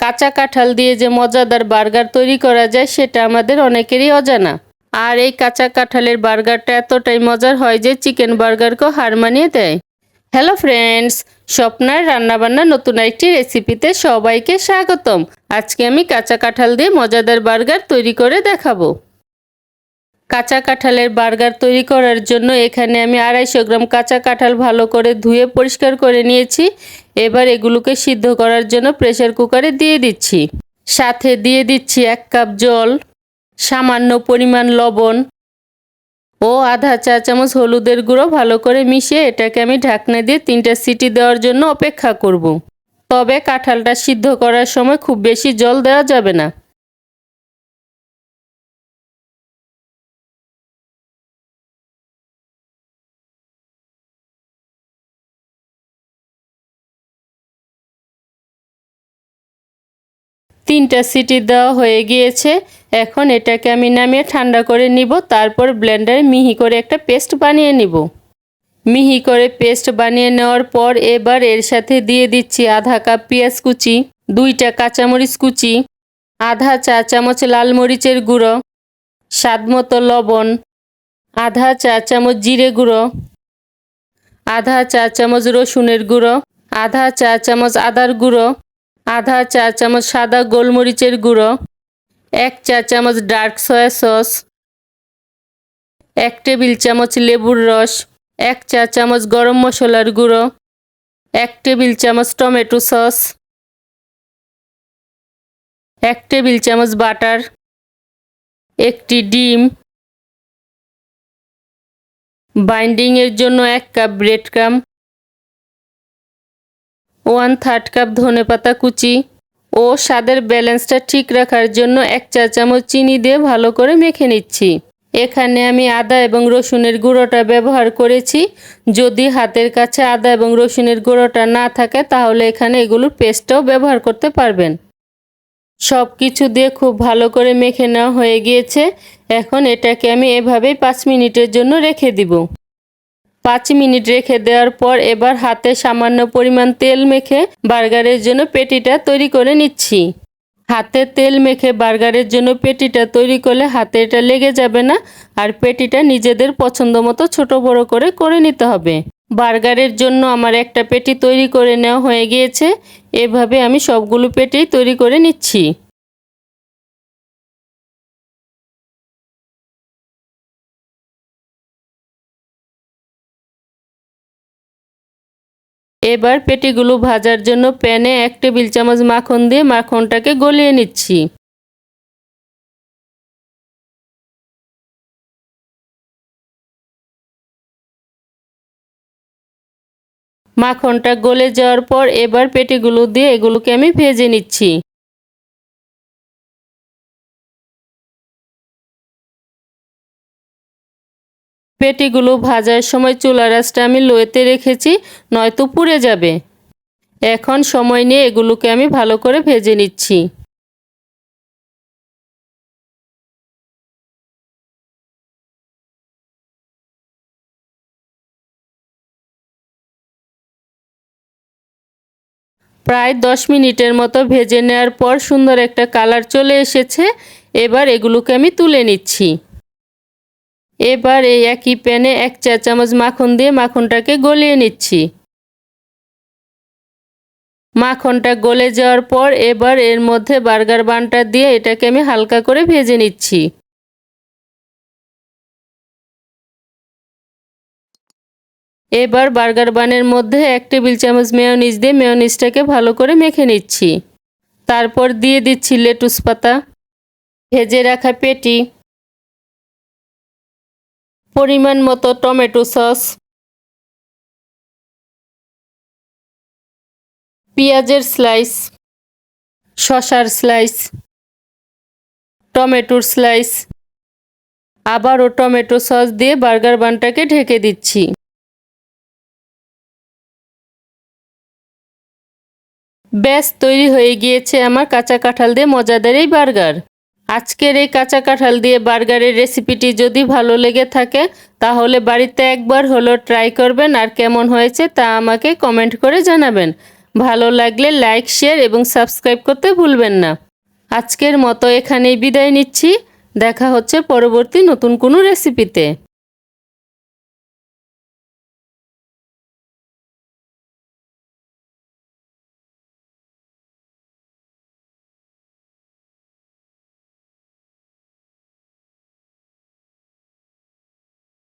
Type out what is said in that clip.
কাঁচা কাঁঠাল দিয়ে যে মজাদার বার্গার তৈরি করা যায়, সেটা আমাদের অনেকেরই অজানা। আর এই কাঁচা কাঁঠালের বার্গারটা এতটাই মজার হয় যে চিকেন বার্গারকেও হার মানিয়ে দেয়। হ্যালো ফ্রেন্ডস, স্বপ্নার রান্নাবান্না নতুন একটি রেসিপিতে সবাইকে স্বাগতম। আজকে আমি কাঁচা কাঁঠাল দিয়ে মজাদার বার্গার তৈরি করে দেখাবো। কাঁচা কাঁঠালের বার্গার তৈরি করার জন্য এখানে আমি আড়াইশো গ্রাম কাঁচা কাঁঠাল ভালো করে ধুয়ে পরিষ্কার করে নিয়েছি। এবার এগুলোকে সিদ্ধ করার জন্য প্রেসার কুকারে দিয়ে দিচ্ছি। সাথে দিয়ে দিচ্ছি এক কাপ জল, সামান্য পরিমাণ লবণ ও আধা চা চামচ হলুদের গুঁড়ো ভালো করে মিশিয়ে এটাকে আমি ঢাকনা দিয়ে তিনটা সিটি দেওয়ার জন্য অপেক্ষা করব। তবে কাঁঠালটা সিদ্ধ করার সময় খুব বেশি জল দেওয়া যাবে না। তিনটা সিটি দেওয়া হয়ে গিয়েছে। এখন এটাকে আমি নামিয়ে ঠান্ডা করে নিব, তারপর ব্লেন্ডারে মিহি করে একটা পেস্ট বানিয়ে নিব। মিহি করে পেস্ট বানিয়ে নেওয়ার পর এবার এর সাথে দিয়ে দিচ্ছি আধা কাপ পেঁয়াজ কুচি, দুইটা কাঁচামরিচ কুচি, আধা চা চামচ লাল মরিচের গুঁড়ো, স্বাদ মতো লবণ, আধা চা চামচ জিরে গুঁড়ো, আধা চা চামচ রসুনের গুঁড়ো, আধা চা চামচ আদার গুঁড়ো আধা চা চামচ সাদা গোলমরিচের গুঁড়ো, এক চা চামচ ডার্ক সয়া সস, এক টেবিল চামচ লেবুর রস, এক চা চামচ গরম মশলার গুঁড়ো, এক টেবিল চামচ টমেটো সস, এক টেবিল চামচ বাটার, একটি ডিম, বাইন্ডিংয়ের জন্য এক cup bread crumb one third cup ধনে পাতা কুচি ও স্বাদের ব্যালেন্সটা ঠিক রাখার জন্য এক চা চামচ চিনি দিয়ে ভালো করে মেখে নিচ্ছি। এখানে আমি আদা এবং রসুনের গুঁড়োটা ব্যবহার করেছি। যদি হাতের কাছে আদা এবং রসুনের গুঁড়োটা না থাকে, তাহলে এখানে এগুলোর পেস্টটাও ব্যবহার করতে পারবেন। সব কিছু দিয়ে খুব ভালো করে মেখে নেওয়া হয়ে গিয়েছে। এখন এটাকে আমি এভাবেই পাঁচ মিনিটের জন্য রেখে দিব। পাঁচ মিনিট রেখে দেওয়ার পর এবার হাতে সামান্য পরিমাণ তেল মেখে বার্গারের জন্য পেটিটা তৈরি করে নিচ্ছি। হাতে তেল মেখে বার্গারের জন্য পেটিটা তৈরি করলে হাতে এটা লেগে যাবে না আর পেটিটা নিজেদের পছন্দ মতো ছোট বড় করে করে নিতে হবে। বার্গারের জন্য আমার একটা পেটি তৈরি করে নেওয়া হয়ে গিয়েছে। এভাবে আমি সবগুলো পেটি তৈরি করে নিচ্ছি। এবার পেটিগুলো ভাজার জন্য প্যানে এক টেবিল চামচ মাখন দিয়ে মাখনটাকে গলিয়ে নিচ্ছি। মাখনটা গলে যাওয়ার পর এবার পেটিগুলো দিয়ে এগুলোকে আমি ভেজে নিচ্ছি। পেটিগুলো ভাজার সময় চুলা রাসটা আমি লোয়েতে রেখেছি, নয়তো পুড়ে যাবে। এখন সময় নিয়ে এগুলোকে আমি ভালো করে ভেজে নিচ্ছি। প্রায় দশ মিনিটের মতো ভেজে নেওয়ার পর সুন্দর একটা কালার চলে এসেছে। এবার এগুলোকে আমি তুলে নিচ্ছি। এবার এই একই প্যানে এক চা চামচ মাখন দিয়ে মাখনটাকে গলিয়ে নিচ্ছি। মাখনটা গলে যাওয়ার পর এবার এর মধ্যে বার্গার বানটা দিয়ে এটাকে আমি হালকা করে ভেজে নিচ্ছি। এবার বার্গার বানের মধ্যে এক টেবিল চামচ মেয়নিজ দিয়ে মেয়নিজটাকে ভালো করে মেখে নিচ্ছি। তারপর দিয়ে দিচ্ছি লেটুস পাতা। ভেজে রাখা পেটি। পরিমাণ মতো টমেটো সস, পেঁয়াজের স্লাইস শশার স্লাইস টমেটোর স্লাইস আবারও টমেটো সস দিয়ে বার্গার বানটাকে ঢেকে দিচ্ছি। ব্যাস, তৈরি হয়ে গিয়েছে আমার কাঁচা কাঁঠাল দিয়ে মজাদার এই বার্গার। আজকের এই কাঁচা কাঁঠাল দিয়ে বার্গারের রেসিপিটি যদি ভালো লেগে থাকে, তাহলে বাড়িতে একবার হলো ট্রাই করবেন আর কেমন হয়েছে তা আমাকে কমেন্ট করে জানাবেন। ভালো লাগলে লাইক, শেয়ার এবং সাবস্ক্রাইব করতে ভুলবেন না। আজকের মতো এখানেই বিদায় নিচ্ছি। দেখা হচ্ছে পরবর্তী নতুন কোনো রেসিপিতে।